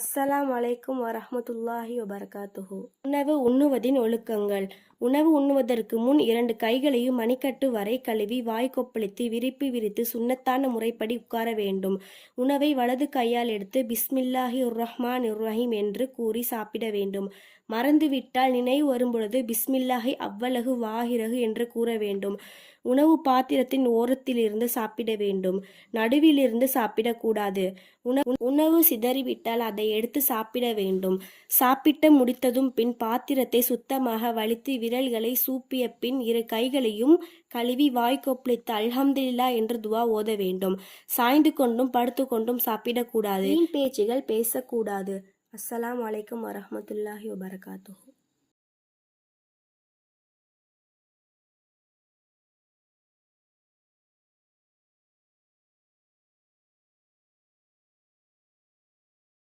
அஸ்ஸலாம் வலைக்கும் வரஹ்மத்துல்லாஹி வபர்காத்துஹு. உணவு உண்ணுவதின் ஒழுக்கங்கள். உணவு உண்ணுவதற்கு முன் இரண்டு கைகளையும் மணிக்கட்டு வரை கழுவி வாய் கொப்பளித்து விரிப்பு விரித்து சுண்ணத்தான முறைப்படி உட்கார வேண்டும். உணவை வலது கையால் எடுத்து பிஸ்மில்லாஹி உர்ரஹ்மான் உர்ரஹீம் என்று கூறி சாப்பிட வேண்டும். மறந்துவிட்டால் நினைவு வரும்பொழுது பிஸ்மில்லாஹி அவ்வலகு வாஹிரகு என்று கூற வேண்டும். உணவு பாத்திரத்தின் ஓரத்திலிருந்து சாப்பிட வேண்டும். நடுவிலிருந்து சாப்பிடக்கூடாது. உணவு உணவு சிதறிவிட்டால் அதை எடுத்து சாப்பிட வேண்டும். சாப்பிட்டு முடித்ததும் பின் பாத்திரத்தை சுத்தமாக வலித்து விரல்களை சூப்பிய பின் இரு கைகளையும் கழுவி வாய் கொப்பளித்து என்று துவா ஓத வேண்டும். சாய்ந்து கொண்டும் படுத்து கொண்டும் சாப்பிடக்கூடாது. பேச்சுகள் பேசக்கூடாது. அஸ்ஸலாம் அலைக்கும் வரமத்துல்லாஹி வபரகாத்து